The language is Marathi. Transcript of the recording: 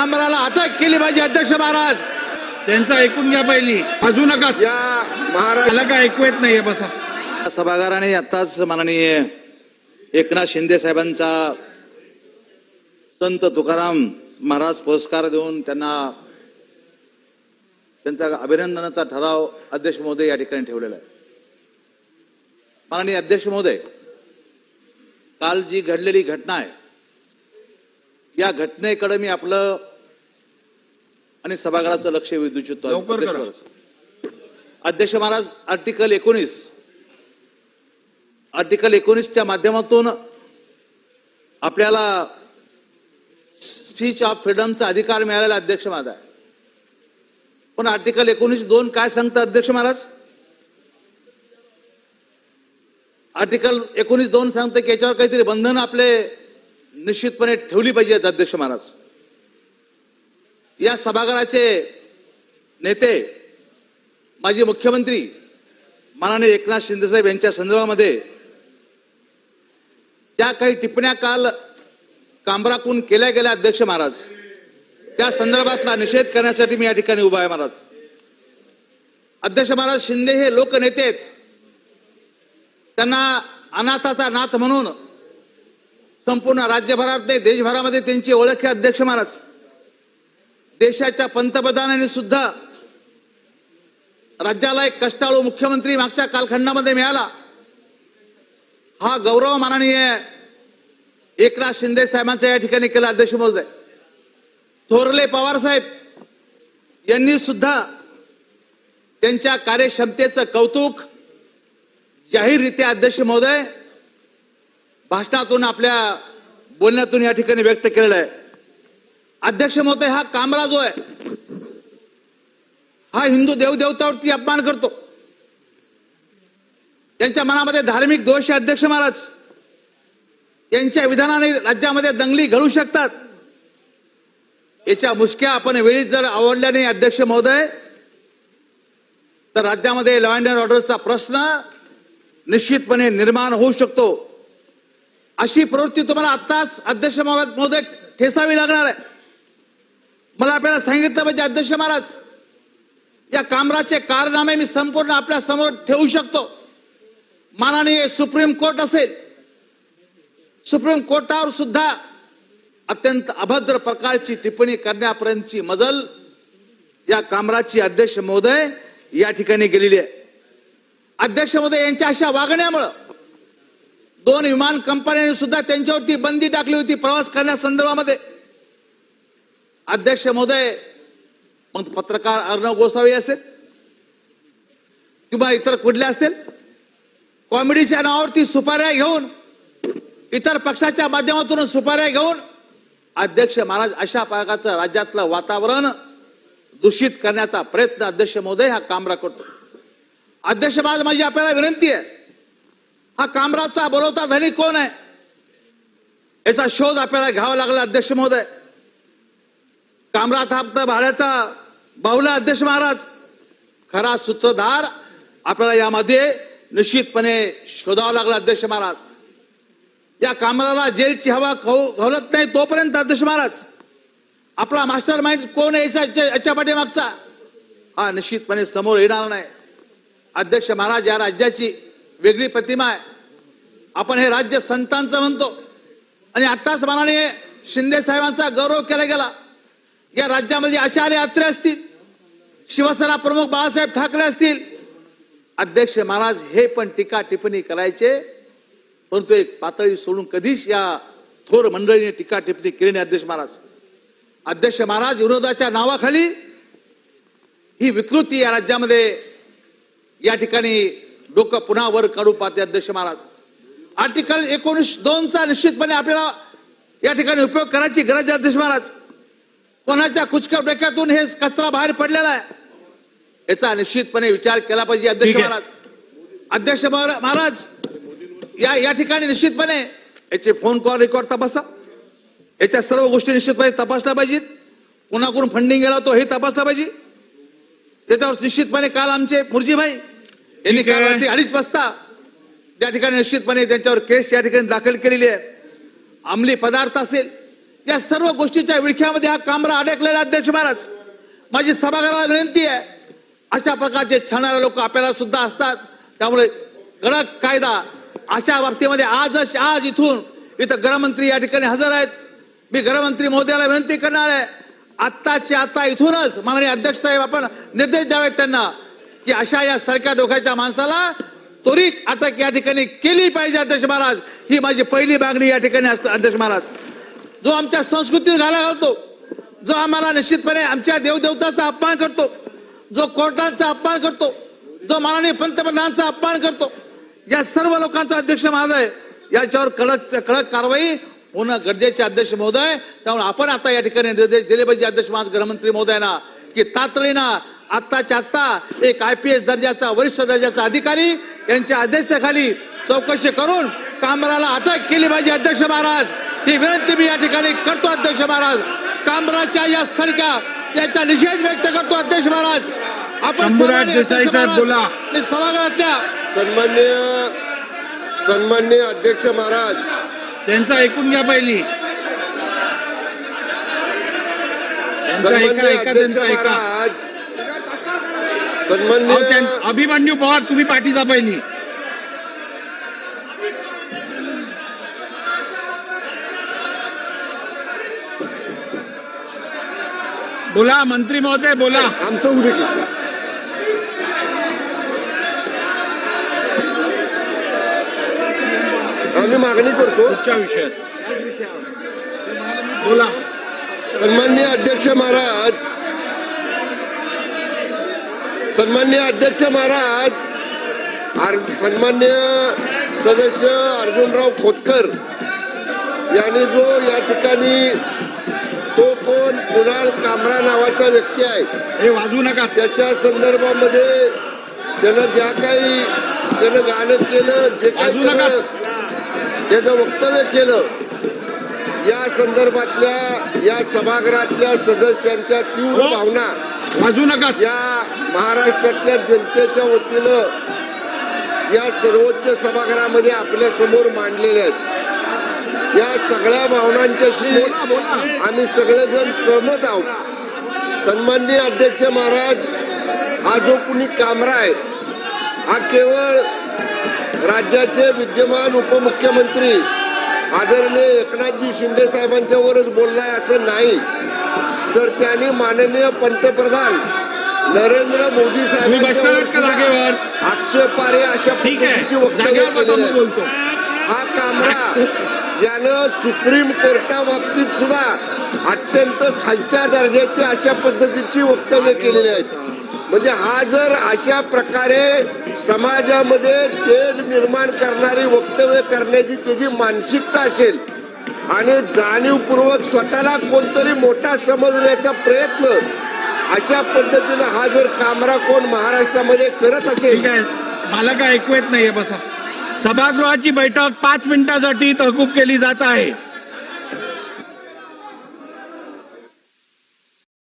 कामराला अटक केली पाहिजे अध्यक्ष महाराज. त्यांचं ऐकून घ्या पहिली. वाजू नका. या महाराज मला काय ऐकू येत नाहीये बसा. सभागाराने आताच माननीय एकनाथ शिंदे साहेबांचा संत तुकाराम महाराज पुरस्कार देऊन त्यांना त्यांचा अभिनंदनाचा ठराव अध्यक्ष महोदय या ठिकाणी ठेवलेला आहे. माननीय अध्यक्ष महोदय काल जी घडलेली घटना आहे या घटनेकडे मी आपलं आणि सभागृहाचं लक्ष वेधू इच्छितो लवकर अध्यक्ष. महाराज. अध्यक्ष महाराज आर्टिकल एकोणीस. आर्टिकल एकोणीसच्या माध्यमातून आपल्याला स्पीच ऑफ फ्रीडमचा अधिकार मिळालेला अध्यक्ष महाराज. आहे पण आर्टिकल एकोणीस दोन काय सांगतं अध्यक्ष महाराज? आर्टिकल एकोणीस दोन सांगतं की याच्यावर काहीतरी बंधन आपले निश्चितपणे ठेवली पाहिजेत अध्यक्ष महाराज. या सभागृहाचे नेते माजी मुख्यमंत्री माननीय एकनाथ शिंदेसाहेब यांच्या संदर्भामध्ये ज्या काही टिप्पण्या काल कांबराकून केल्या गेल्या अध्यक्ष महाराज त्या संदर्भातला निषेध करण्यासाठी मी या ठिकाणी उभा आहे महाराज. अध्यक्ष महाराज शिंदे हे लोकनेते आहेत. त्यांना अनाथाचा नाथ म्हणून संपूर्ण राज्यभरात नाही देशभरामध्ये त्यांची ओळख आहे अध्यक्ष महाराज. देशाच्या पंतप्रधानांनी सुद्धा राज्याला एक कष्टाळू मुख्यमंत्री मागच्या कालखंडामध्ये मिळाला. हा गौरव माननीय एकनाथ शिंदे साहेबांचा या ठिकाणी केला अध्यक्ष महोदय. थोरले पवार साहेब यांनी सुद्धा त्यांच्या कार्यक्षमतेचं कौतुक जाहीररित्या अध्यक्ष महोदय भाषणातून आपल्या बोलण्यातून या ठिकाणी व्यक्त केलेलं आहे. अध्यक्ष महोदय हा कामरा जो आहे हा हिंदू देवदेवतावरती अपमान करतो. त्यांच्या मनामध्ये धार्मिक दोष आहे अध्यक्ष महाराज. यांच्या विधानाने राज्यामध्ये दंगली घडू शकतात. याच्या मुसक्या आपण वेळीच जर आवडल्या नाही अध्यक्ष महोदय तर राज्यामध्ये लॉ अँड ऑर्डरचा प्रश्न निश्चितपणे निर्माण होऊ शकतो. अशी प्रवृत्ती तुम्हाला आत्ताच अध्यक्ष महोदय ठेसावी लागणार आहे. मला आपल्याला सांगितलं पाहिजे अध्यक्ष महाराज या कामराचे कारनामे मी संपूर्ण आपल्यासमोर ठेवू शकतो. माननीय सुप्रीम कोर्ट असेल सुप्रीम कोर्टावर सुद्धा अत्यंत अभद्र प्रकारची टिप्पणी करण्यापर्यंतची मजल या कामराची अध्यक्ष महोदय या ठिकाणी गेलेली आहे. अध्यक्ष महोदय यांच्या अशा वागण्यामुळं दोन विमान कंपन्यांनी सुद्धा त्यांच्यावरती बंदी टाकली होती प्रवास करण्यासंदर्भामध्ये. अध्यक्ष महोदय मग पत्रकार अर्णव गोसावी असेल किंवा इतर कुठले असेल कॉमेडीच्या नावावरती सुपाऱ्या घेऊन इतर पक्षाच्या माध्यमातून सुपाऱ्या घेऊन अध्यक्ष महाराज अशा प्रकारचं राज्यातलं वातावरण दूषित करण्याचा प्रयत्न अध्यक्ष महोदय हा कामरा करतो. अध्यक्ष महाराज माझी आपल्याला विनंती आहे हा कामराचा बोलवता धनी कोण आहे? याचा शोध आपल्याला घ्यावा लागला अध्यक्ष महोदय. कामरा थापता भाड्याचा बाहुला अध्यक्ष महाराज. खरा सूत्रधार आपल्याला यामध्ये निश्चितपणे शोधावा लागला अध्यक्ष महाराज. या कामराला जेलची हवा खाऊ घालत नाही तोपर्यंत अध्यक्ष महाराज. आपला मास्टर माइंड कोण आहे याच्या पाठीमागचा? हा निश्चितपणे समोर येणार नाही. अध्यक्ष महाराज या राज्याची वेगळी प्रतिमा आहे. आपण हे राज्य संतांचं म्हणतो. आणि आत्ताच माननीय शिंदे साहेबांचा गौरव केला गेला. या राज्यामध्ये आचार्य अत्रे असतील शिवसेना प्रमुख बाळासाहेब ठाकरे असतील. अध्यक्ष महाराज हे पण टीका टिप्पणी करायचे. परंतु एक पातळी सोडून कधीच या थोर मंडळीने टीका टिप्पणी केली नाही अध्यक्ष महाराज. अध्यक्ष महाराज विरोधाच्या नावाखाली ही विकृती या राज्यामध्ये या ठिकाणी डोकं पुन्हा वर काढू पाहते अध्यक्ष महाराज. आर्टिकल एकोणीस दोनचा निश्चितपणे आपल्याला या ठिकाणी उपयोग करायची गरज आहे अध्यक्ष महाराज. कोणाच्या कुचक्या डोक्यातून हे कचरा बाहेर पडलेला आहे? याचा निश्चितपणे विचार केला पाहिजे अध्यक्ष. महाराज. अध्यक्ष महारा- महाराज या या ठिकाणी निश्चितपणे याचे फोन कॉल रेकॉर्ड तपासा. याच्या सर्व गोष्टी निश्चितपणे तपासल्या पाहिजेत. कुणाकडून फंडिंग गेला तो हे तपासला पाहिजे. त्याच्यावर निश्चितपणे काल आमचे मुरजीभाई यांनी. काल रात्री अडीच वाजता त्या ठिकाणी निश्चितपणे त्यांच्यावर केस या ठिकाणी दाखल केलेली आहे. अंमली पदार्थ असेल या सर्व गोष्टीच्या विळख्यामध्ये हा कामरा अडकलेला आहे, अध्यक्ष महाराज. माझी सभागृहाला विनंती आहे. अशा प्रकारचे छळणारे लोक आपल्याला सुद्धा असतात. त्यामुळे कडक कायदा अशा बाबतीमध्ये आजच आज इथून इथं गृहमंत्री या ठिकाणी हजर आहेत. मी गृहमंत्री मोदीला विनंती करणार आहे. आत्ताची आत्ता इथूनच माननीय अध्यक्ष साहेब आपण निर्देश द्यावेत त्यांना की अशा या सडक्या डोक्याच्या माणसाला त्वरित अटक या ठिकाणी केली पाहिजे अध्यक्ष महाराज. ही माझी पहिली मागणी या ठिकाणी असते अध्यक्ष महाराज. जो आमच्या संस्कृतीवर घाला घालतो जो आम्हाला निश्चितपणे आमच्या देवदेवताचा अपमान करतो जो कोर्टाचा अपमान करतो जो माननीय पंतप्रधानांचा अपमान करतो या सर्व लोकांचा अध्यक्ष महोदय याच्यावर कडक कडक कारवाई होणं गरजेचे अध्यक्ष महोदय. त्यामुळे आपण आता या ठिकाणी निर्देश दिले पाहिजे अध्यक्ष महाज गृहमंत्री महोदयांना की तातडीनं आत्ताच्या आत्ता एक आय पी एस दर्जाचा वरिष्ठ दर्जाचा अधिकारी यांच्या अध्यक्षतेखाली चौकशी करून कामराला अटक केली पाहिजे अध्यक्ष महाराज. ही विनंती मी या ठिकाणी करतो अध्यक्ष महाराज. कामराच्या या सडक्या याचा निषेध व्यक्त करतो अध्यक्ष महाराज. आपण बोला. सभागृहातल्या सन्मान्य सन्मान्य अध्यक्ष महाराज. त्यांचं ऐकून घ्या पहिली. त्यांचं ऐका सन्मान्य अध्यक्ष महाराज. सन्मान्य अभिमन्यू पवार तुम्ही पाठीचा पहिली. बोला मंत्री महोदय बोला. आमचं उद्या. आम्ही मागणी करतो. पुढच्या विषयात. बोला. सन्मान्य अध्यक्ष महाराज. सन्मान्य अध्यक्ष महाराज. सन्मान्य सदस्य अर्जुनराव खोतकर यांनी जो या ठिकाणी तो कोण? कुणाल कामरा नावाचा व्यक्ती आहे. हे वाजवू नका. त्याच्या संदर्भामध्ये त्यानं ज्या काही त्यानं गाणं केलं जे काही वाजवू नका. त्यानं त्याचं वक्तव्य केलं या संदर्भातल्या या सभागृहातल्या सदस्यांच्या तीव्र हो. भावना वाजवू नका. या महाराष्ट्रातल्या जनतेच्या वतीनं या सर्वोच्च सभागृहामध्ये आपल्यासमोर मांडलेल्या आहेत. या सगळ्या भावनांच्याशी आम्ही सगळेजण सहमत आहोत. सन्माननीय अध्यक्ष महाराज हा जो कुणी कामरा आहे हा केवळ राज्याचे विद्यमान उपमुख्यमंत्री आदरणीय एकनाथजी शिंदे साहेबांच्यावरच बोललाय असं नाही. तर त्यांनी माननीय पंतप्रधान नरेंद्र मोदी साहेबांच्यावर आक्षेपार्ह अशा पद्धतीची वक्तव्य हा कामरा ज्यानं सुप्रीम कोर्टाबाबतीत सुद्धा अत्यंत खालच्या दर्जाची अशा पद्धतीची वक्तव्य केलेली आहेत. म्हणजे हा जर अशा प्रकारे समाजामध्ये तेढ निर्माण करणारी वक्तव्य करण्याची त्याची मानसिकता असेल आणि जाणीवपूर्वक स्वतःला कोणतरी मोठा समजण्याचा प्रयत्न अशा पद्धतीनं हा जर कामरा कोण महाराष्ट्रामध्ये करत असेल मला काय ऐकू येत नाहीये बसा. सभागृहाची बैठक पाच मिनिटासाठी तहकूब केली जात आहे.